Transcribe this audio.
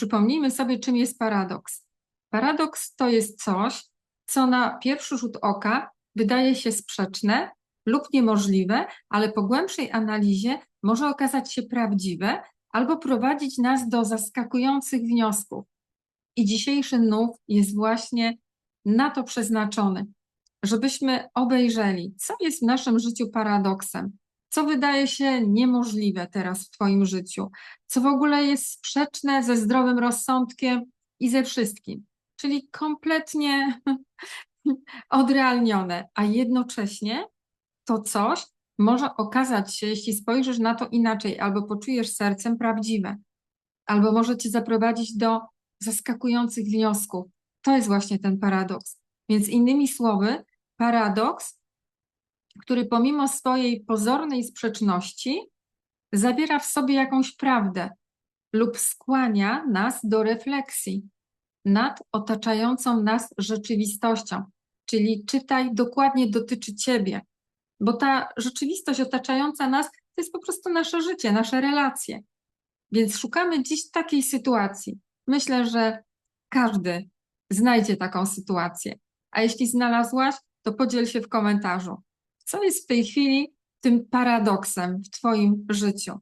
przypomnijmy sobie, czym jest paradoks. Paradoks to jest coś, co na pierwszy rzut oka wydaje się sprzeczne lub niemożliwe, ale po głębszej analizie może okazać się prawdziwe albo prowadzić nas do zaskakujących wniosków. I dzisiejszy nów jest właśnie na to przeznaczony, żebyśmy obejrzeli, co jest w naszym życiu paradoksem, co wydaje się niemożliwe teraz w Twoim życiu, co w ogóle jest sprzeczne ze zdrowym rozsądkiem i ze wszystkim, czyli kompletnie odrealnione, a jednocześnie to coś może okazać się, jeśli spojrzysz na to inaczej, albo poczujesz sercem prawdziwe, albo może cię zaprowadzić do zaskakujących wniosków. To jest właśnie ten paradoks. Więc innymi słowy, paradoks, który pomimo swojej pozornej sprzeczności zawiera w sobie jakąś prawdę lub skłania nas do refleksji nad otaczającą nas rzeczywistością. Czyli czytaj, dokładnie dotyczy ciebie, bo ta rzeczywistość otaczająca nas to jest po prostu nasze życie, nasze relacje. Więc szukamy dziś takiej sytuacji. Myślę, że każdy znajdzie taką sytuację. A jeśli znalazłaś, to podziel się w komentarzu. Co jest w tej chwili tym paradoksem w Twoim życiu?